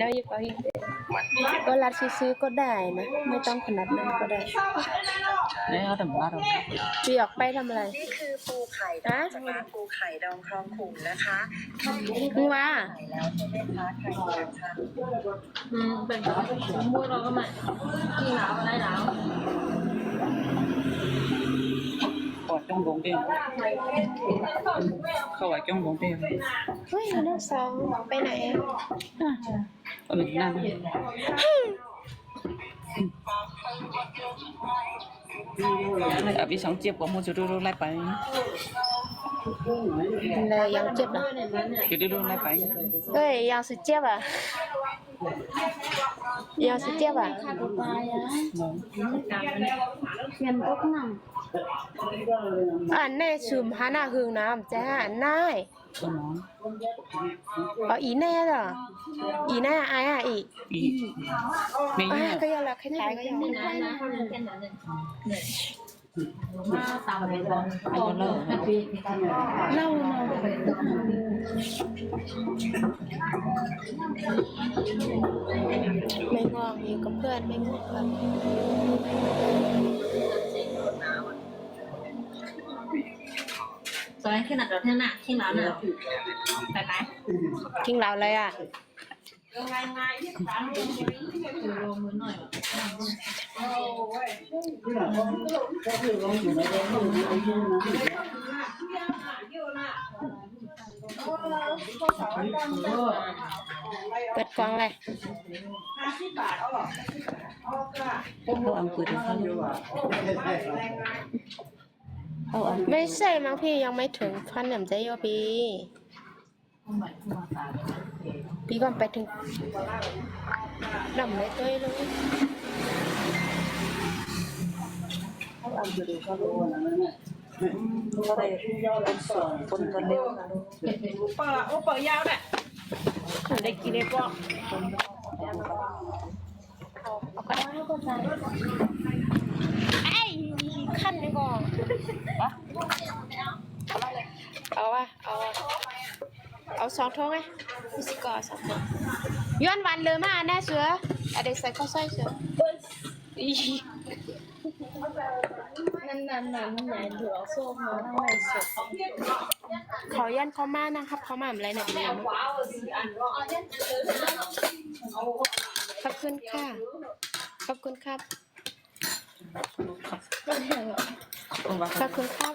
แล้วอยู่ก็อีกก็รัดซื้อๆก็ได้นะ ไม่ต้องขนาดนั้นก็ได้นี่เอาแต่มาเราพี่ออกไปทำอะไร นี่คือปูไข่ดองจากร้านปูไข่ดองคลองขุ่นนะคะทำนี้มึงว่าไข่แล้วใช่ไหมคะใครอยากทานอืมเป็นแบบมูเราก็มากินหนาว จ้องลงเด้งเข้าไว้จ้องลงเด้งเฮ้ยลูกสองไปไหนเออนั่นอะพี่สองเจี๊ยบกับมูจะดูดูไล่ไปเลยยังเจ็บอะจะดูดูไล่ไปเฮ้ยยังสิเจ็บอะยังสิเจ็บอะเขียนอกหนัง อันแน่ชุมหาหน้าหึงน้ำจ้าอันน่ายตัวน้องอ๋ออีแน่เหรออีแน่อายอะอีอีไม่อ่าเงี้ยก็ยังละคล้ายๆก็ยังนี่นะนะเขาเรียนแค่นั้นเลยเนี่ยมาตามไปบอลไอ้บอลเลอร์เล่าเราไปตึกไม่ง่วงอยู่กับเพื่อนไม่ง่วงครับ สวยขนาดเราเท่าน่ะที่ร้านน่ะไปไหมทิ้งเราเลยอะดูรวมมือหน่อยเปิดกล่องเลยเขาเอาปืน เขาอยู่ไม่ใช่มั้งพี่ยังไม่ถึงพันหนำใจโยปีพี่ก่อนไปถึงดำเลยตัวเลยก็ได้คนกันเร็วเปิดโอ้เปิดยาวแหละได้กินได้ปะ ไอ้ขั้นไปก่อนเอาวะเอาวะเอาสองทงไงพิสิกอสองทงย้อนวันเลยมาแน่เสืออะไรใส่ข้าวซอยเสืออีนั่นนั่นนั่นใหญ่เหลือโซ่เขาทั้งหลายสุดขอยันเขามานะครับเขามาอะไรหนักเรียนขอบคุณค่ะ ขอบคุณครับคนว่าขอบคุณครับ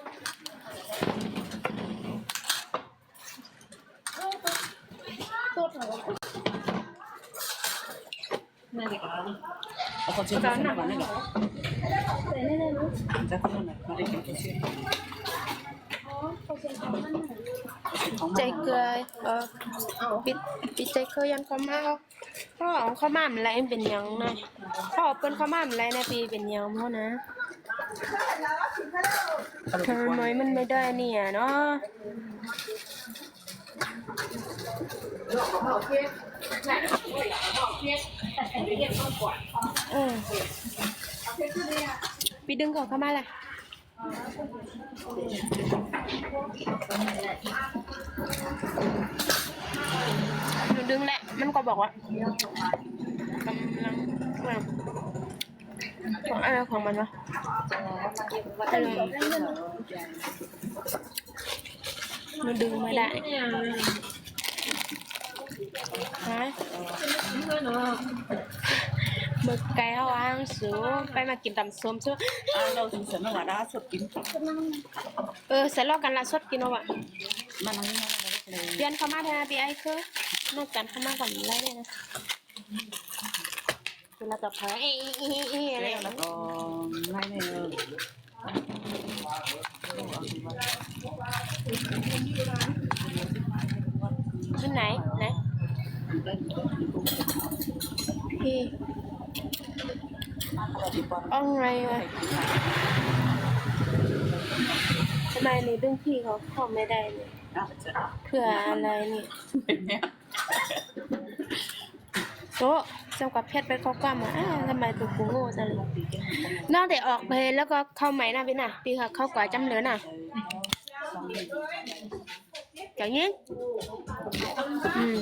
นั่นเด็กเราเอาคนชื่อมันมาเนี่ยหรอจะคนไหนมาได้กินเชื่อใจเกลือเออปิดปิดใจเกลือยันเขามาเขาพ่อของเขามาอะไรเป็นยังไงพ่อเป็นเขามาอะไรนะปีเป็นยังพ่อนะทำไมมันไม่ได้เนี่ยเนาะ เออปีดึงก่อนเข้ามาเลยหนูดึงแหละ มันก็บอกว่ากำลังของอะไรของมันวะหนูดึงไม่ได้ ฮะมึกไก่เอาอ่างสูไปมากินตำส้มซูอ่าเราถึงเสนอว่าได้สดกินเออเสร็จแล้วกันละสดกินเอาอะมันนั่งนั่งเลยเปลี่ยนเข้ามาแทนนะพี่ไอ้คือนอกจากเข้ามาก่อนได้เลยนะเวลาต่อไปเอ๊ะเอ๊ะเอ๊ะอะไรอย่างแล้นั้วนก็ง่ายเลย ที่ไหนไหนพี่ เอาไงวะทำไมในเรื่องพี่เขาเข้าไม่ได้เลยน่าจะเพื่ออะไรนี่โต๊ะจำกับเพชรไปเขากล้ามาอ้าวทำไมตัวกูโง่จังนอกแต่ออกเพลแล้วก็เข้าใหม่นะพี่น่ะพี่ค่ะเข้ากว่าจำเหลือน่ะอย่างนี้อืม